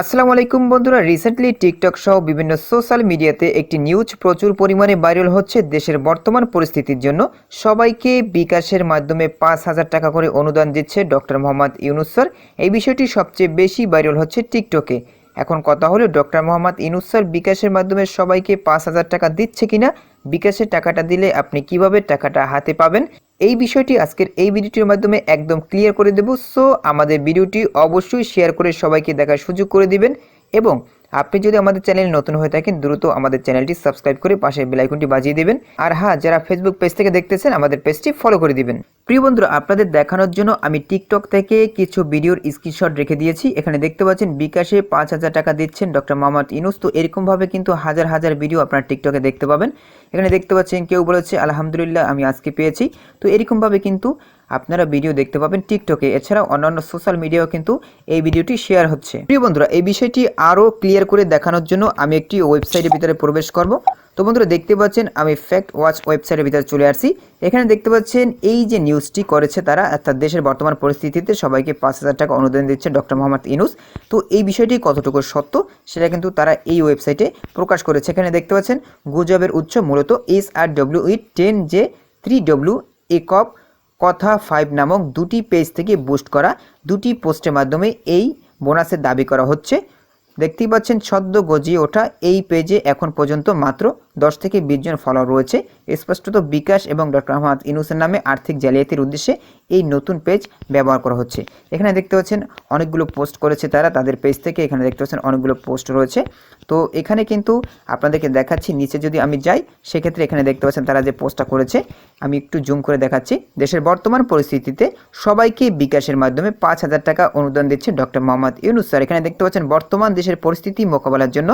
আসসালামু আলাইকুম বন্ধুরা রিসেন্টলি টিকটক সহ বিভিন্ন সোশ্যাল মিডিয়াতে একটি নিউজ প্রচুর পরিমাণে ভাইরাল হচ্ছে দেশের বর্তমান পরিস্থিতির জন্য। সবাইকে বিকাশের মাধ্যমে পাঁচ হাজার টাকা করে অনুদান দিচ্ছে ডক্টর মোহাম্মদ ইউনুস স্যার। এই বিষয়টি সবচেয়ে বেশি ভাইরাল হচ্ছে টিকটকে এখন কথা হলো, ডক্টর মোহাম্মদ ইউনুস বিকাশের মাধ্যমে সবাইকে পাঁচ হাজার টাকা দিচ্ছে কিনা? বিকাশের টাকাটা দিলে আপনি কীভাবে টাকাটা হাতে পাবেন, এই বিষয়টি আজকের এই ভিডিওটির মাধ্যমে একদম ক্লিয়ার করে দেব। সো আমাদের ভিডিওটি অবশ্যই শেয়ার করে সবাইকে দেখার সুযোগ করে দিবেন। এবং আপনি যদি আমাদের চ্যানেল নতুন হয়ে থাকেন, দ্রুত আমাদের চ্যানেলটি সাবস্ক্রাইব করে পাশে বেলাইকনটি বাজিয়ে দেবেন। আর হ্যাঁ যারা ফেসবুক পেজ থেকে দেখতেছেন, আমাদের পেজটি ফলো করে দিবেন। প্রিয় বন্ধুরা, আপনাদের দেখানোর জন্য আমি টিকটক থেকে কিছু ভিডিওর স্ক্রিনশট রেখে দিয়েছি। এখানে দেখতে পাচ্ছেন, বিকাশে পাঁচ হাজার টাকা দিচ্ছেন ডক্টর মোহাম্মদ ইনুস তো এরকমভাবে কিন্তু হাজার হাজার ভিডিও আপনার টিকটকে দেখতে পাবেন। এখানে দেখতে পাচ্ছেন, কেউ বলেছে, আলহামদুলিল্লাহ, আমি আজকে পেয়েছি। তো এরকমভাবে কিন্তু আপনারা ভিডিও দেখতে পাবেন টিকটকে। এছাড়াও অন্যান্য সোশ্যাল মিডিয়াও কিন্তু এই ভিডিওটি শেয়ার হচ্ছে। প্রিয় বন্ধুরা, এই বিষয়টি আরও ক্লিয়ার করে দেখানোর জন্য আমি একটি ওয়েবসাইটের ভিতরে প্রবেশ করব। তো বন্ধুরা, দেখতে পাচ্ছেন আমি ফ্যাক্ট ওয়াচ ওয়েবসাইটের ভিতরে চলে আসছি। এখানে দেখতে পাচ্ছেন এই যে নিউজটি করেছে তারা, অর্থাৎ দেশের বর্তমান পরিস্থিতিতে সবাইকে পাঁচ হাজার টাকা অনুদান দিচ্ছে ডক্টর মোহাম্মদ ইনুস তো এই বিষয়টি কতটুকু সত্য, সেটা কিন্তু তারা এই ওয়েবসাইটে প্রকাশ করেছে। এখানে দেখতে পাচ্ছেন, গুজবের উৎস মূলত S R W E ten J three W একপ কথা ফাইভ নামক দুটি পেজ থেকে বুস্ট করা দুটি পোস্টের মাধ্যমে এই বোনাসের দাবি করা হচ্ছে। দেখতেই পাচ্ছেন সদ্য গজিয়ে ওঠা এই পেজে এখন পর্যন্ত মাত্র দশ থেকে বিশ জন ফলোয়ার রয়েছে। স্পষ্টত বিকাশ এবং ডক্টর মোহাম্মদ ইনুসের নামে আর্থিক জালিয়াতির উদ্দেশ্যে এই নতুন পেজ ব্যবহার করা হচ্ছে। এখানে দেখতে পাচ্ছেন অনেকগুলো পোস্ট করেছে তারা, তাদের পেজ থেকে এখানে দেখতে পাচ্ছেন অনেকগুলো পোস্ট রয়েছে। তো এখানে কিন্তু আপনাদেরকে দেখাচ্ছি, নিচে যদি আমি যাই, সেক্ষেত্রে এখানে দেখতে পাচ্ছেন তারা যে পোস্টটা করেছে, আমি একটু জুম করে দেখাচ্ছি। দেশের বর্তমান পরিস্থিতিতে সবাইকে বিকাশের মাধ্যমে পাঁচ হাজার টাকা অনুদান দিচ্ছে ডক্টর মোহাম্মদ ইউনুস স্যার। এখানে দেখতে পাচ্ছেন বর্তমান দেশের পরিস্থিতি মোকাবেলার জন্য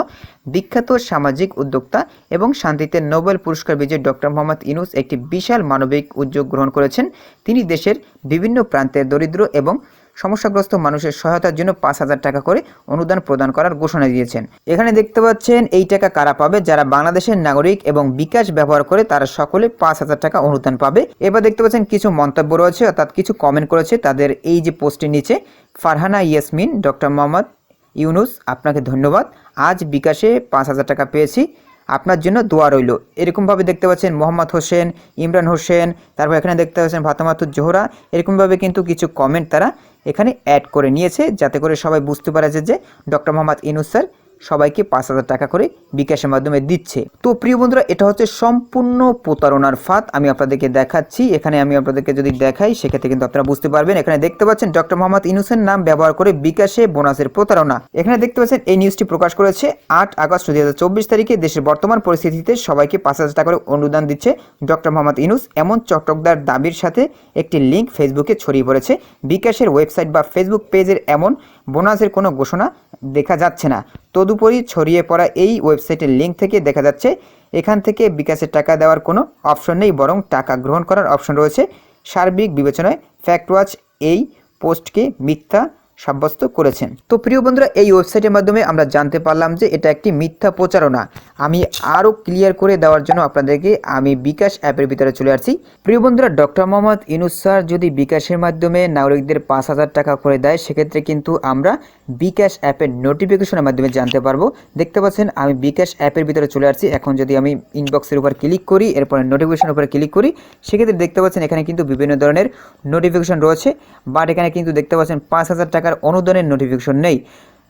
বিখ্যাত সামাজিক উদ্যোক্তা এবং শান্তিতে নোবেল পুরস্কার বিজয়ী ডক্টর মোহাম্মদ ইনুস একটি বিশাল মানবিক উদ্যোগ গ্রহণ করেছেন। তিনি দেশের বিভিন্ন প্রান্তের দরিদ্র এবং সমস্যাগ্রস্ত মানুষের সহায়তার জন্য পাঁচ হাজার টাকা করে অনুদান প্রদান করার ঘোষণা দিয়েছেন। এখানে দেখতে পাচ্ছেন, এই টাকা কারা পাবে? যারা বাংলাদেশের নাগরিক এবং বিকাশ ব্যবহার করে তারা সকলে পাঁচ হাজার টাকা অনুদান পাবে। এবার দেখতে পাচ্ছেন, কিছু মন্তব্য রয়েছে, অর্থাৎ কিছু কমেন্ট করেছে তাদের এই যে পোস্টের নিচে। ফারহানা ইয়াসমিন, ডক্টর মোহাম্মদ ইউনুস, আপনাকে ধন্যবাদ। আজ বিকাশে পাঁচ হাজার টাকা পেয়েছি। আপনার জন্য দোয়া রইল। এরকমভাবে দেখতে পাচ্ছেন মোহাম্মদ হোসেন, ইমরান হোসেন, তারপর এখানে দেখতে পাচ্ছেন ভাতামাতুর জোহরা। এরকমভাবে কিন্তু কিছু কমেন্ট তারা এখানে অ্যাড করে নিয়েছে, যাতে করে সবাই বুঝতে পারা যে ডক্টর মোহাম্মদ ইনুস স্যার সবাইকে পাঁচ হাজার টাকা করে বিকাশের মাধ্যমে দিচ্ছে। তো প্রিয় বন্ধুরা, এটা হচ্ছে সম্পূর্ণ প্রতারণার ফাঁদ। আমি আপনাদেরকে দেখাচ্ছি। এখানে আমি আপনাদেরকে যদি দেখাই, সেক্ষেত্রে কিন্তু আপনারা বুঝতে পারবেন। এখানে দেখতে পাচ্ছেন ডক্টর মোহাম্মদ ইনুসের নাম ব্যবহার করে বিকাশে বোনাসের প্রতারণা। এখানে দেখতে পাচ্ছেন এই নিউজটি প্রকাশ করেছে আট আগস্ট দুই হাজার চব্বিশ তারিখে। দেশের বর্তমান পরিস্থিতিতে সবাইকে পাঁচ হাজার টাকা করে অনুদান দিচ্ছে ডক্টর মোহাম্মদ ইনুস এমন চটকদার দাবির সাথে একটি লিঙ্ক ফেসবুকে ছড়িয়ে পড়েছে। বিকাশের ওয়েবসাইট বা ফেসবুক পেজের এমন বোনাসের কোনো ঘোষণা দেখা যাচ্ছে না। তদুপরি ছড়িয়ে পড়া এই ওয়েবসাইটের লিঙ্ক থেকে দেখা যাচ্ছে, এখান থেকে বিকাশের টাকা দেওয়ার কোনো অপশন নেই, বরং টাকা গ্রহণ করার অপশন রয়েছে। সার্বিক বিবেচনায় ফ্যাক্ট ওয়াচ এই পোস্টকে মিথ্যা সাব্যস্ত করেছেন। তো প্রিয় বন্ধুরা, এই ওয়েবসাইটের মাধ্যমে আমরা জানতে পারলাম যে এটা একটি মিথ্যা প্রচারণা। আমি আরও ক্লিয়ার করে দেওয়ার জন্য আপনাদেরকে আমি বিকাশ অ্যাপের ভিতরে চলে আসছি। প্রিয় বন্ধুরা, ডক্টর মোহাম্মদ ইনুস স্যার যদি বিকাশের মাধ্যমে নাগরিকদের পাঁচ হাজার টাকা করে দেয়, সেক্ষেত্রে কিন্তু আমরা বিকাশ অ্যাপের নোটিফিকেশনের মাধ্যমে জানতে পারব। দেখতে পাচ্ছেন, আমি বিকাশ অ্যাপের ভিতরে চলে আসছি। এখন যদি আমি ইনবক্সের উপর ক্লিক করি, এরপরে নোটিফিকেশনের উপরে ক্লিক করি, সেক্ষেত্রে দেখতে পাচ্ছেন এখানে কিন্তু বিভিন্ন ধরনের নোটিফিকেশন রয়েছে। বাট এখানে কিন্তু দেখতে পাচ্ছেন পাঁচ হাজার টাকার অনুদানের নোটিফিকেশন নেই।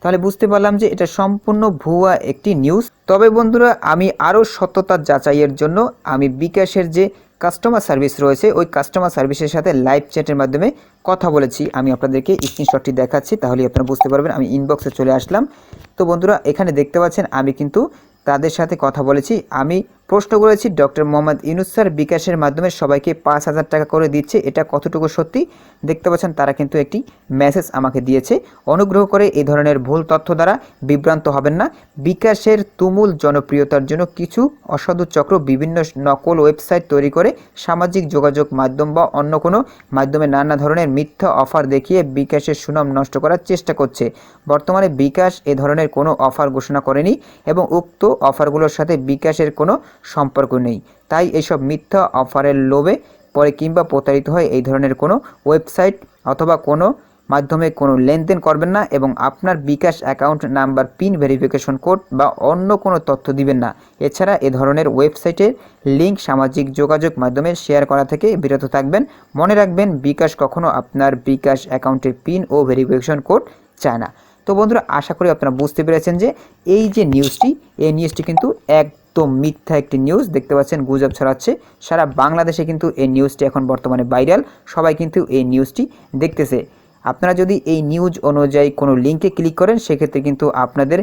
তাহলে বুঝতে পারলাম যে এটা সম্পূর্ণ ভুয়া একটি নিউজ তবে বন্ধুরা, আমি আরও সত্যতা যাচাইয়ের জন্য আমি বিকাশের যে কাস্টমার সার্ভিস রয়েছে, ওই কাস্টমার সার্ভিসের সাথে লাইভ চ্যাটের মাধ্যমে কথা বলেছি। আমি আপনাদেরকে স্ক্রিনশটটি দেখাচ্ছি তাহলে আপনারা বুঝতে পারবেন। আমি ইনবক্সে চলে আসলাম। তো বন্ধুরা, এখানে দেখতে পাচ্ছেন, আমি কিন্তু তাদের সাথে কথা বলেছি। আমি প্রশ্ন করেছি, ডক্টর মোহাম্মদ ইউনুস স্যার বিকাশের মাধ্যমে সবাইকে পাঁচ হাজার টাকা করে দিচ্ছে, এটা কতটুকু সত্যি? দেখতে পাচ্ছেন, তারা কিন্তু একটি মেসেজ আমাকে দিয়েছে। অনুগ্রহ করে এই ধরনের ভুল তথ্য দ্বারা বিভ্রান্ত হবেন না। বিকাশের তুমুল জনপ্রিয়তার জন্য কিছু অসাধু চক্র বিভিন্ন নকল ওয়েবসাইট তৈরি করে সামাজিক যোগাযোগ মাধ্যম বা অন্য কোনো মাধ্যমে নানা ধরনের মিথ্যা অফার দেখিয়ে বিকাশের সুনাম নষ্ট করার চেষ্টা করছে। বর্তমানে বিকাশ এ ধরনের কোনো অফার ঘোষণা করেনি এবং উক্ত অফারগুলোর সাথে বিকাশের কোনো সম্পর্ক নেই। তাই এসব মিথ্যা অফারের লোভে পরে কিংবা প্রতারিত হয় এই ধরনের কোনো ওয়েবসাইট অথবা কোনো মাধ্যমে কোনো লেনদেন করবেন না এবং আপনার bKash account number, PIN verification code বা অন্য কোনো তথ্য দিবেন না। এছাড়া এ ধরনের ওয়েবসাইটের লিঙ্ক সামাজিক যোগাযোগ মাধ্যমে শেয়ার করা থেকে বিরত থাকবেন। মনে রাখবেন, বিকাশ কখনো আপনার বিকাশ অ্যাকাউন্টের পিন ও ভেরিফিকেশন কোড চায় না। তো বন্ধুরা, আশা করি আপনারা বুঝতে পেরেছেন যে এই যে নিউজটি এই নিউজটি কিন্তু একদম মিথ্যা একটি নিউজ দেখতে পাচ্ছেন, গুজব ছড়াচ্ছে। সারা বাংলাদেশে কিন্তু এই নিউজটি এখন বর্তমানে ভাইরাল সবাই কিন্তু এই নিউজটি দেখতেছে। আপনারা যদি এই নিউজ অনুযায়ী কোনো লিঙ্কে ক্লিক করেন, সেক্ষেত্রে কিন্তু আপনাদের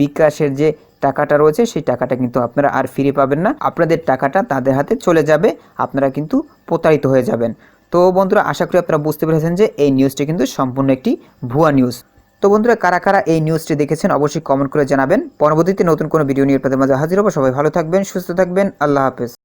বিকাশের যে টাকাটা রয়েছে, সেই টাকাটা কিন্তু আপনারা আর ফিরে পাবেন না। আপনাদের টাকাটা তাদের হাতে চলে যাবে, আপনারা কিন্তু প্রতারিত হয়ে যাবেন। তো বন্ধুরা, আশা করি আপনারা বুঝতে পেরেছেন যে এই নিউজটি কিন্তু সম্পূর্ণ একটি ভুয়া নিউজ তো বন্ধুরা, কারা কারা এই নিউজটি দেখেছেন অবশ্যই কমেন্ট করে জানাবেন। পরবর্তীতে নতুন কোনো ভিডিও নিয়ে আপনাদের মাঝে হাজির হব। সবাই ভালো থাকবেন, সুস্থ থাকবেন। আল্লাহ হাফেজ।